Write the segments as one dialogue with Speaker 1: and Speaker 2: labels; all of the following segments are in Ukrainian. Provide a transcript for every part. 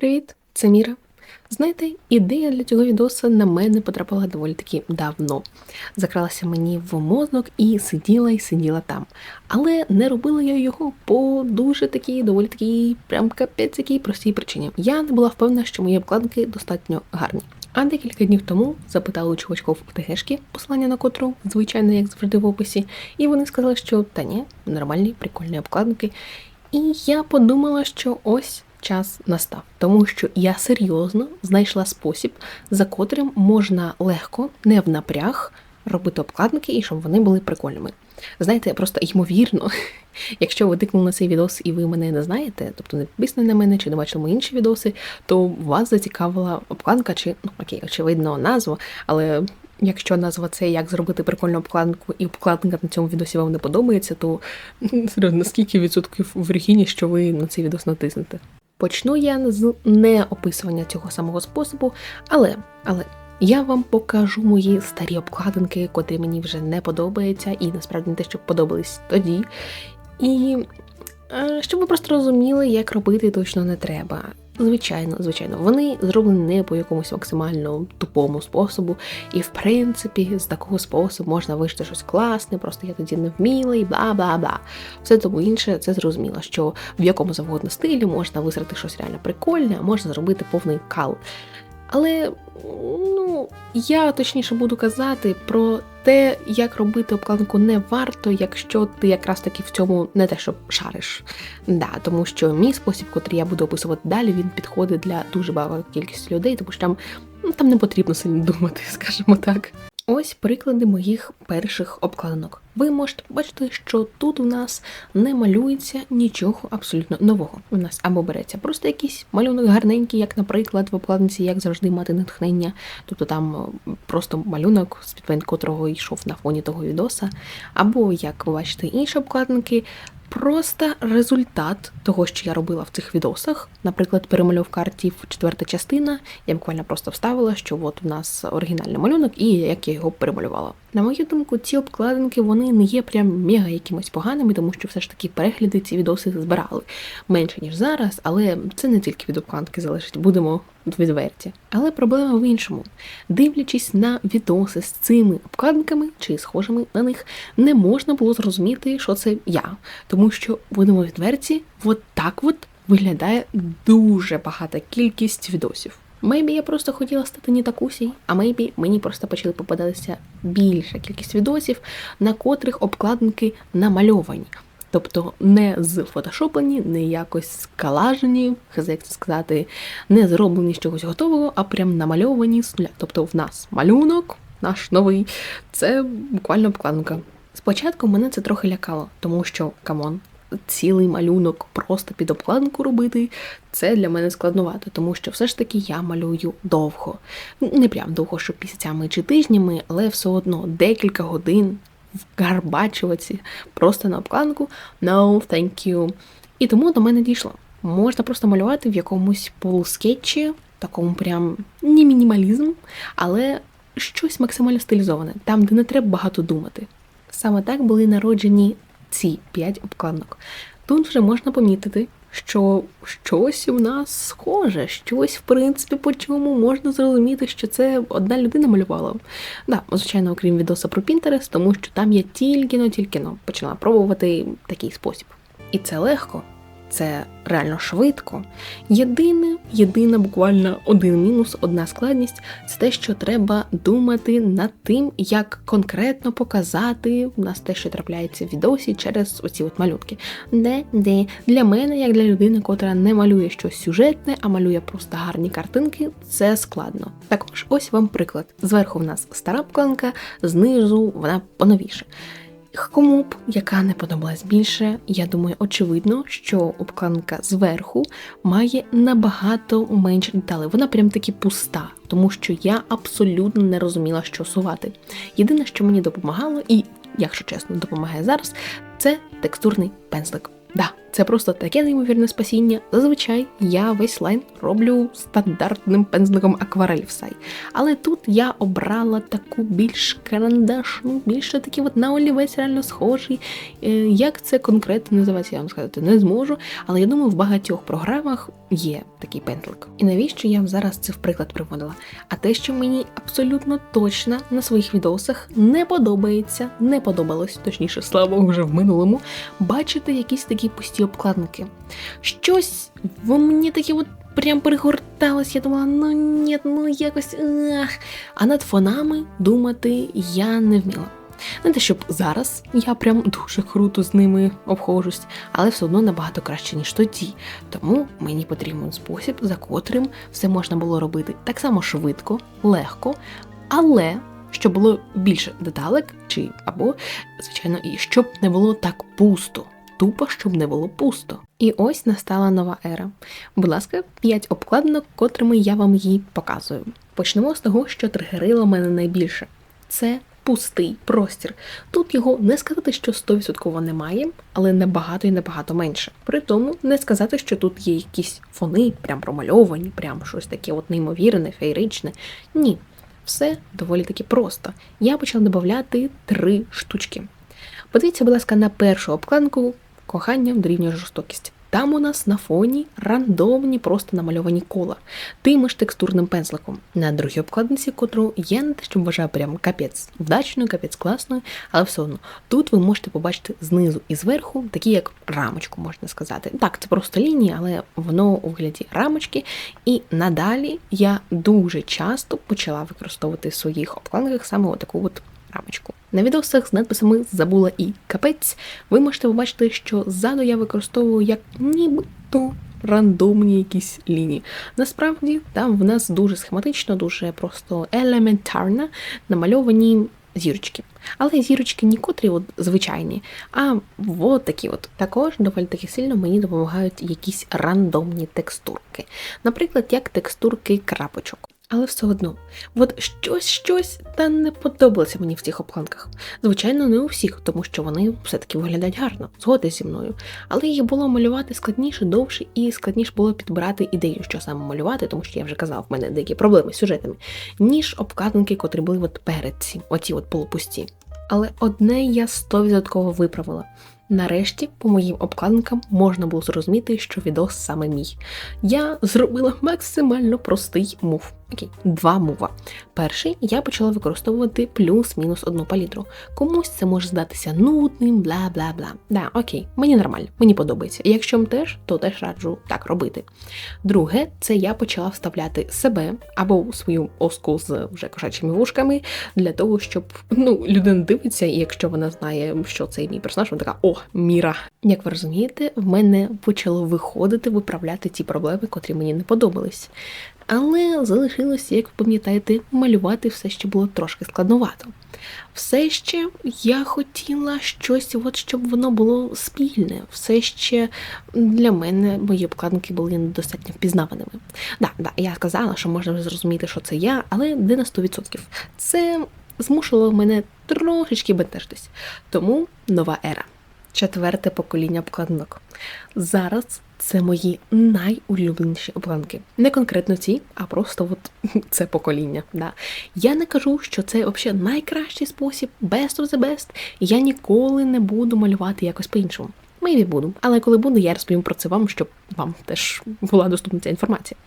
Speaker 1: Привіт, це Міра. Знаєте, ідея для цього відоса на мене потрапила доволі таки давно. Закралася мені в мозок і сиділа і сиділа там. Але не робила я його по дуже такій, доволі такій, прям капець якій простій причині. Я не була впевнена, що мої обкладинки достатньо гарні. А декілька днів тому запитали у чувачків в ТГшки, посилання на котру, звичайно, як завжди в описі, і вони сказали, що та ні, нормальні, прикольні обкладинки. І я подумала, що ось час настав, тому що я серйозно знайшла спосіб, за котрим можна легко, не в напряг, робити обкладинки і щоб вони були прикольними. Знаєте, просто ймовірно, якщо ви тикнули на цей відос і ви мене не знаєте, тобто не підписані на мене чи не бачили мої інші відоси, то вас зацікавила обкладинка чи ну окей, очевидно, назва, але. Якщо назва це як зробити прикольну обкладинку, і обкладинка на цьому відосі вам не подобається, то серйозно, скільки відсотків вірогідність, що ви на цей відос натиснете? Почну я з не описування цього самого способу, але але я вам покажу мої старі обкладинки, котрі мені вже не подобаються, і насправді не те, що подобались тоді. І е, щоб ви просто розуміли, як робити точно не треба. Звичайно, звичайно, вони зроблені не по якомусь максимально тупому способу, і в принципі з такого способу можна вишити щось класне, просто я тоді не вміла і бла бла бла. Все тому інше, це зрозуміло, що в якому завгодно стилі можна висрати щось реально прикольне, а можна зробити повний кал. Але ну, я точніше буду казати про те, як робити обкладинку не варто, якщо ти якраз таки в цьому не те, що шариш. Да, Тому що мій спосіб, котрий я буду описувати далі, він підходить для дуже багато кількості людей, тому що там, ну, там не потрібно сильно думати, скажімо так. Ось приклади моїх перших обкладинок. Ви можете побачити, що тут у нас не малюється нічого абсолютно нового. У нас або береться просто якийсь малюнок гарненький, як, наприклад, в обкладинці, як завжди мати натхнення. Тобто там просто малюнок, з котрого йшов на фоні того відоса, або, як ви бачите, інші обкладинки просто результат того, що я робила в цих відосах. Наприклад, перемальовка артів четверта частина. Я буквально просто вставила, що от у нас оригінальний малюнок і як я його перемалювала. На мою думку, ці обкладинки вони не є прям мега якимось поганими, тому що все ж таки перегляди ці відоси збирали менше ніж зараз, але це не тільки від обкладинки залежить, будемо відверті. Але проблема в іншому. Дивлячись на відоси з цими обкладинками чи схожими на них, не можна було зрозуміти, що це я, тому що будемо відверті, от так от виглядає дуже багата кількість відосів. Мейбі я просто хотіла стати не такусій, а мейбі мені просто почали попадатися більша кількість відосів, на котрих обкладинки намальовані. Тобто не зфотошоплені, не якось скалажені, як це сказати, не зроблені з чогось готового, а прям намальовані з нуля. Тобто в нас малюнок, наш новий, це буквально обкладинка. Спочатку мене це трохи лякало, тому що камон, цілий малюнок просто під обкладинку робити, це для мене складнувато, тому що все ж таки я малюю довго. Не прям довго, що місяцями чи тижнями, але все одно декілька годин вгарбачуватися просто на обкладинку No, thank you. І тому до мене дійшло. Можна просто малювати в якомусь полускетчі, такому прям не мінімалізм, але щось максимально стилізоване, там, де не треба багато думати. Саме так були народжені ці п'ять обкладинок. Тут вже можна помітити, що щось у нас схоже, щось, в принципі, по чому можна зрозуміти, що це одна людина малювала. Да, звичайно, окрім відоса про Пінтерес, тому що там я тільки-но, тільки-но почала пробувати такий спосіб. І це легко це реально швидко. Єдине, єдине, буквально один мінус, одна складність це те, що треба думати над тим, як конкретно показати у нас те, що трапляється в відосі через оці от малюнки. Де, де для мене, як для людини, котра не малює щось сюжетне, а малює просто гарні картинки, це складно. Також ось вам приклад. Зверху в нас стара планка, знизу вона поновіше. Кому б яка не подобалась більше, я думаю, очевидно, що обкладинка зверху має набагато менше деталей. Вона прям таки пуста, тому що я абсолютно не розуміла, що сувати. Єдине, що мені допомагало, і, якщо чесно, допомагає зараз, це текстурний пензлик. Да, Це просто таке неймовірне спасіння. Зазвичай я весь лайн роблю стандартним пензликом акварель всай. Але тут я обрала таку більш карандашну, більше такий от на олівець реально схожий. Е, Як це конкретно називається, я вам сказати не зможу. Але я думаю, в багатьох програмах є такий пензлик. І навіщо я вам зараз це в приклад приводила? А те, що мені абсолютно точно на своїх відосах не подобається, не подобалось, точніше, слава вже в минулому, бачити якісь такі пусті обкладинки. Щось в мені таке от прям перегорталось, я думала, ну ні, ну якось. Ах. А над фонами думати я не вміла. Не те, щоб зараз я прям дуже круто з ними обходжусь, але все одно набагато краще, ніж тоді. Тому мені потрібен спосіб, за котрим все можна було робити так само швидко, легко, але щоб було більше деталек, чи або, звичайно, і щоб не було так пусто. Тупо, щоб не було пусто. І ось настала нова ера. Будь ласка, 5 обкладинок, котрими я вам її показую. Почнемо з того, що тригерило мене найбільше. Це пустий простір. Тут його не сказати, що 100% немає, але набагато і набагато менше. При тому не сказати, що тут є якісь фони, прям промальовані, прям щось таке от неймовірне, феєричне. Ні, все доволі таки просто. Я почала додати три штучки. Подивіться, будь ласка, на першу обкладинку кохання дорівнює жорстокість. Там у нас на фоні рандомні, просто намальовані кола, тим ж текстурним пензликом. На другій обкладинці, котру я не те, що вважаю прям капець вдачною, капець класною, але все одно тут ви можете побачити знизу і зверху, такі як рамочку, можна сказати. Так, це просто лінії, але воно у вигляді рамочки. І надалі я дуже часто почала використовувати в своїх обкладинках саме отаку от рамочку. На відосах з надписами забула і капець. Ви можете побачити, що ззаду я використовую як нібито рандомні якісь лінії. Насправді там в нас дуже схематично, дуже просто елементарно намальовані зірочки. Але зірочки не котрі от звичайні, а от такі от. Також доволі таки сильно мені допомагають якісь рандомні текстурки. Наприклад, як текстурки крапочок. Але все одно, от щось щось та не подобалося мені в цих обкладках. Звичайно, не у всіх, тому що вони все-таки виглядають гарно, згоди зі мною. Але їх було малювати складніше, довше і складніше було підбирати ідею, що саме малювати, тому що я вже казав, в мене деякі проблеми з сюжетами, ніж обкладинки, котрі були от перед ці, оці от полупусті. Але одне я 100% виправила. Нарешті, по моїм обкладинкам можна було зрозуміти, що відос саме мій. Я зробила максимально простий мув. Окей, два мува. Перший я почала використовувати плюс-мінус одну палітру. Комусь це може здатися нудним, бла бла бла. Да, окей, мені нормально, мені подобається. Якщо вам теж, то теж раджу так робити. Друге, це я почала вставляти себе або свою оску з вже кошачими вушками для того, щоб ну, людина дивиться, і якщо вона знає, що це мій персонаж, вона така о, міра. Як ви розумієте, в мене почало виходити виправляти ті проблеми, котрі мені не подобались. Але залишилося, як ви пам'ятаєте, малювати все ще було трошки складновато. Все ще я хотіла щось, от щоб воно було спільне. Все ще для мене мої обкладинки були недостатньо впізнаваними. Да, да, я сказала, що можна зрозуміти, що це я, але не на 100%. Це змушувало мене трошечки бентежитись. Тому нова ера. Четверте покоління обкладинок. Зараз це мої найулюбленіші обкладинки. Не конкретно ці, а просто от це покоління. Да. Я не кажу, що це взагалі найкращий спосіб, best of the best. Я ніколи не буду малювати якось по-іншому. Maybe буду, але коли буду, я розповім про це вам, щоб вам теж була доступна ця інформація.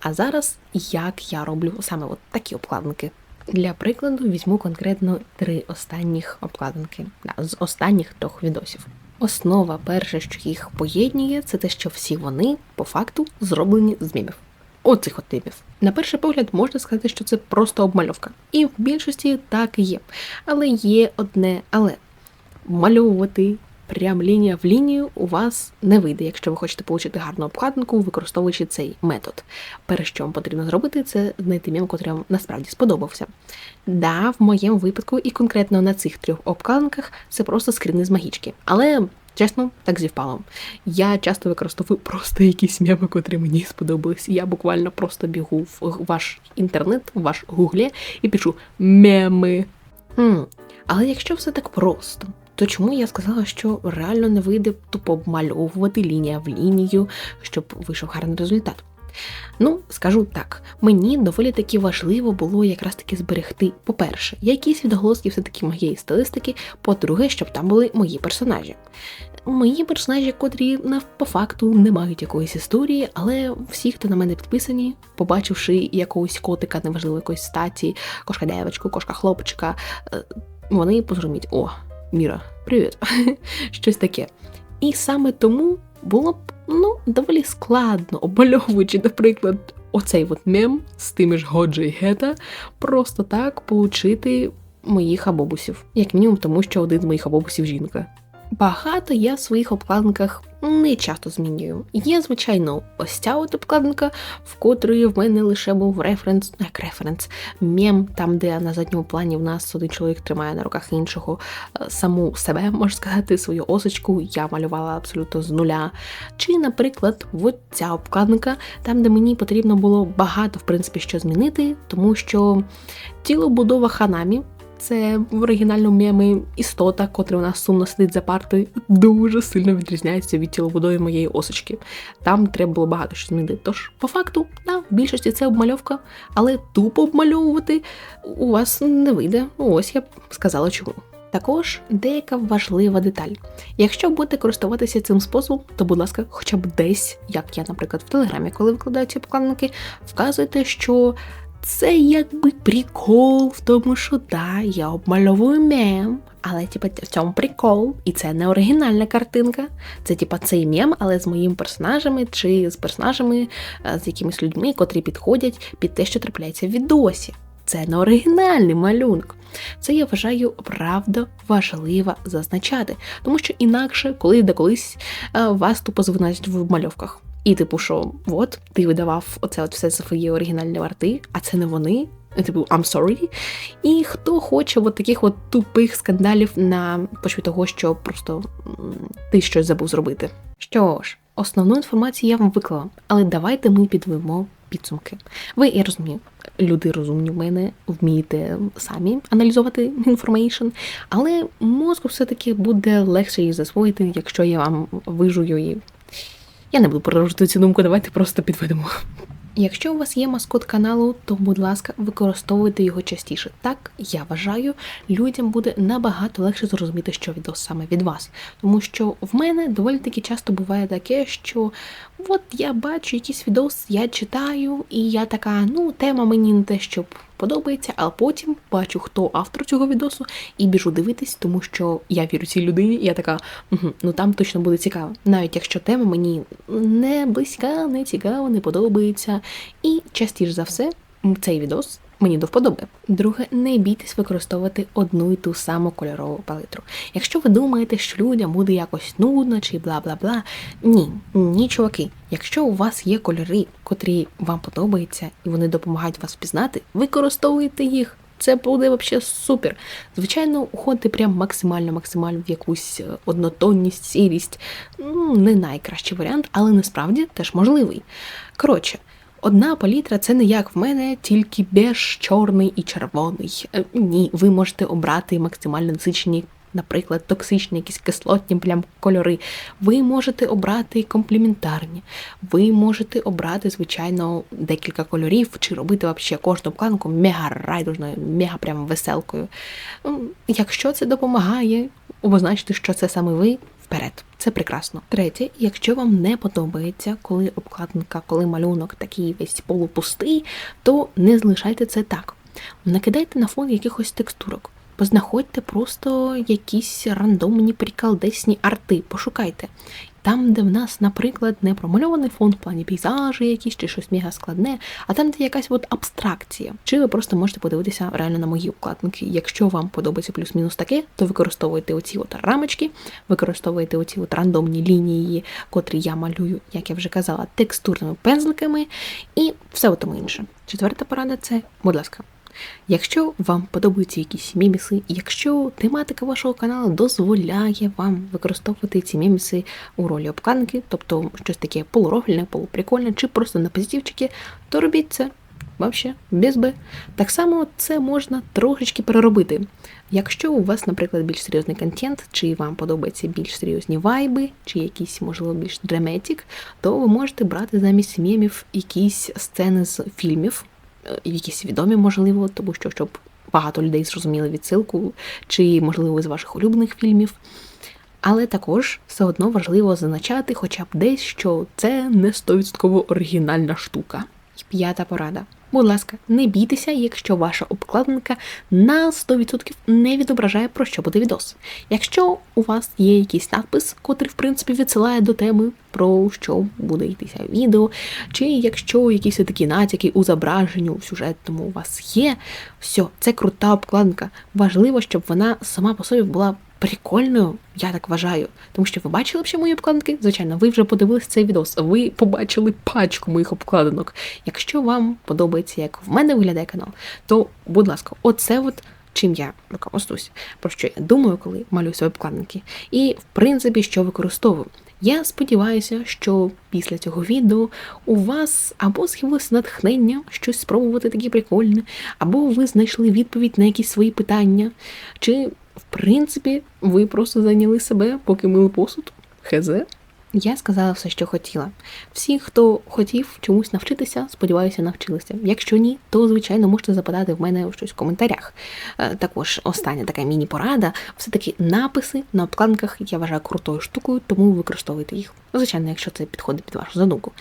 Speaker 1: А зараз як я роблю саме от такі обкладинки. Для прикладу візьму конкретно три останніх обкладинки да, з останніх трьох відосів. Основа перше, що їх поєднує, це те, що всі вони по факту зроблені з мімів. Оцих от мімів. На перший погляд можна сказати, що це просто обмальовка. І в більшості так і є. Але є одне але вмальовувати прям лінія в лінію у вас не вийде, якщо ви хочете отримати гарну обкладинку, використовуючи цей метод. Перше, що вам потрібно зробити, це знайти мім, який вам насправді сподобався. Да, в моєму випадку, і конкретно на цих трьох обкладинках це просто скріни з магічки. Але. Чесно, так зівпало. Я часто використовую просто якісь меми, котрі мені сподобались. Я буквально просто бігу в ваш інтернет, в ваш гуглі і пишу меми. Хм. Але якщо все так просто, то чому я сказала, що реально не вийде тупо обмальовувати лінія в лінію, щоб вийшов гарний результат? Ну, скажу так, мені доволі таки важливо було якраз таки зберегти, по-перше, якісь відголоски все-таки моєї стилистики, по-друге, щоб там були мої персонажі. Мої персонажі, котрі по факту не мають якоїсь історії, але всі, хто на мене підписані, побачивши якогось котика, неважливо якоїсь статі, кошка девочку, кошка хлопчика, е, вони позрозуміють, о, Міра, привіт! Щось таке. І саме тому було б ну, доволі складно, обмальовуючи, наприклад, оцей от мем з тими ж Годжа і Гета, просто так получити моїх абобусів. Як мінімум, тому що один з моїх абобусів жінка. Багато я в своїх обкладинках не часто змінюю. Є, звичайно, ось ця от обкладинка, в котрої в мене лише був референс, як референс, мем, там, де на задньому плані в нас один чоловік тримає на руках іншого е, саму себе, можна сказати, свою осочку. Я малювала абсолютно з нуля. Чи, наприклад, от ця обкладинка, там, де мені потрібно було багато, в принципі, що змінити, тому що тілобудова ханамі це в оригінальному мемі істота, котра нас сумно сидить за партою, дуже сильно відрізняється від тілобудови моєї осочки. Там треба було багато що змінити. Тож, по факту, да, в більшості це обмальовка, але тупо обмальовувати у вас не вийде. Ось я б сказала чому. Також деяка важлива деталь. Якщо будете користуватися цим способом, то, будь ласка, хоча б десь, як я, наприклад, в Телеграмі, коли викладаю ці покладники, вказуйте, що це якби прикол в тому, що да, я обмальовую мем, але типа в цьому прикол, і це не оригінальна картинка. Це типа цей мем, але з моїми персонажами чи з персонажами, е, з якимись людьми, котрі підходять під те, що трапляється в відосі. Це не оригінальний малюнок. Це я вважаю правда важливо зазначати, тому що інакше, коли де колись е, вас тупо звинувачують в мальовках. І, типу, що от ти видавав оце от все свої оригінальні арти, а це не вони. Типу, I'm sorry. І хто хоче от таких от тупих скандалів на почві того, що просто ти щось забув зробити. Що ж, основну інформацію я вам виклала, але давайте ми підвемо підсумки. Ви я розумію, люди розумні в мене, вмієте самі аналізувати інформейшн, але мозку все-таки буде легше її засвоїти, якщо я вам вижую і я не буду продовжувати цю думку, давайте просто підведемо. Якщо у вас є маскот каналу, то, будь ласка, використовуйте його частіше. Так, я вважаю, людям буде набагато легше зрозуміти, що відос саме від вас. Тому що в мене доволі таки часто буває таке, що от я бачу якийсь відос, я читаю, і я така, ну, тема мені не те, щоб подобається, а потім бачу, хто автор цього відосу, і біжу дивитись, тому що я вірю цій людині, і я така, угу, ну там точно буде цікаво. Навіть якщо тема мені не близька, не цікава, не подобається. І частіше за все, цей відос мені до вподоби. Друге, не бійтесь використовувати одну і ту саму кольорову палитру. Якщо ви думаєте, що людям буде якось нудно чи бла бла бла, ні, ні, чуваки. Якщо у вас є кольори, котрі вам подобаються і вони допомагають вас впізнати, використовуйте їх. Це буде взагалі супер. Звичайно, уходити прям максимально-максимально в якусь е, однотонність, сірість. Не найкращий варіант, але насправді теж можливий. Коротше. Одна палітра це не як в мене, тільки беж, чорний і червоний. Е, ні, ви можете обрати максимально насичені, наприклад, токсичні, якісь кислотні прям кольори. Ви можете обрати компліментарні, ви можете обрати, звичайно, декілька кольорів, чи робити вообще кожну планку мега райдужною, мега прям веселкою. Якщо це допомагає, обозначити, що це саме ви вперед. Це прекрасно. Третє, якщо вам не подобається, коли обкладинка, коли малюнок такий весь полупустий, то не залишайте це так. Накидайте на фон якихось текстурок. Познаходьте просто якісь рандомні приколдесні арти, пошукайте. Там, де в нас, наприклад, не промальований фон в плані пейзажі якісь чи щось мега складне, а там, де якась от абстракція. Чи ви просто можете подивитися реально на мої вкладники. Якщо вам подобається плюс-мінус таке, то використовуйте оці от рамочки, використовуйте оці от рандомні лінії, котрі я малюю, як я вже казала, текстурними пензликами і все тому інше. Четверта порада це, будь ласка. Якщо вам подобаються якісь міміси, якщо тематика вашого каналу дозволяє вам використовувати ці міміси у ролі обканки, тобто щось таке полурофільне, полуприкольне, чи просто на позитивчики, то робіть це. Вообще, без Б. Так само це можна трошечки переробити. Якщо у вас, наприклад, більш серйозний контент, чи вам подобаються більш серйозні вайби, чи якісь, можливо, більш драматик, то ви можете брати замість мемів якісь сцени з фільмів, якісь відомі, можливо, тому що щоб багато людей зрозуміли відсилку, чи, можливо, з ваших улюблених фільмів. Але також все одно важливо зазначати хоча б десь, що це не 100% оригінальна штука. І п'ята порада. Будь ласка, не бійтеся, якщо ваша обкладинка на 100% не відображає про що буде відос. Якщо у вас є якийсь надпис, котрий в принципі відсилає до теми, про що буде йтися відео, чи якщо якісь такі натяки у зображенні, у сюжетному у вас є, все, це крута обкладинка. Важливо, щоб вона сама по собі була прикольною, я так вважаю. Тому що ви бачили ще мої обкладинки? Звичайно, ви вже подивилися цей відос, ви побачили пачку моїх обкладинок. Якщо вам подобається, як в мене виглядає канал, то, будь ласка, оце от. Чим я руководствуюсь, про що я думаю, коли малюю свої обкладинки, і в принципі, що використовую. Я сподіваюся, що після цього відео у вас або з'явилося натхнення щось спробувати таке прикольне, або ви знайшли відповідь на якісь свої питання, чи в принципі, ви просто зайняли себе, поки мили посуд. Хезе. Я сказала все, що хотіла. Всі, хто хотів чомусь навчитися, сподіваюся, навчилися. Якщо ні, то звичайно можете запитати в мене щось в коментарях. Е, Також остання така міні-порада. Все-таки написи на обкладинках я вважаю крутою штукою, тому використовуйте їх. Звичайно, якщо це підходить під вашу задумку.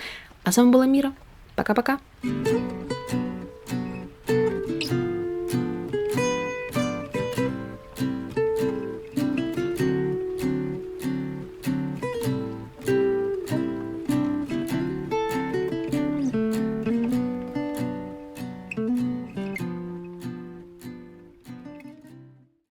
Speaker 1: А з вами була Міра. Пока-пока.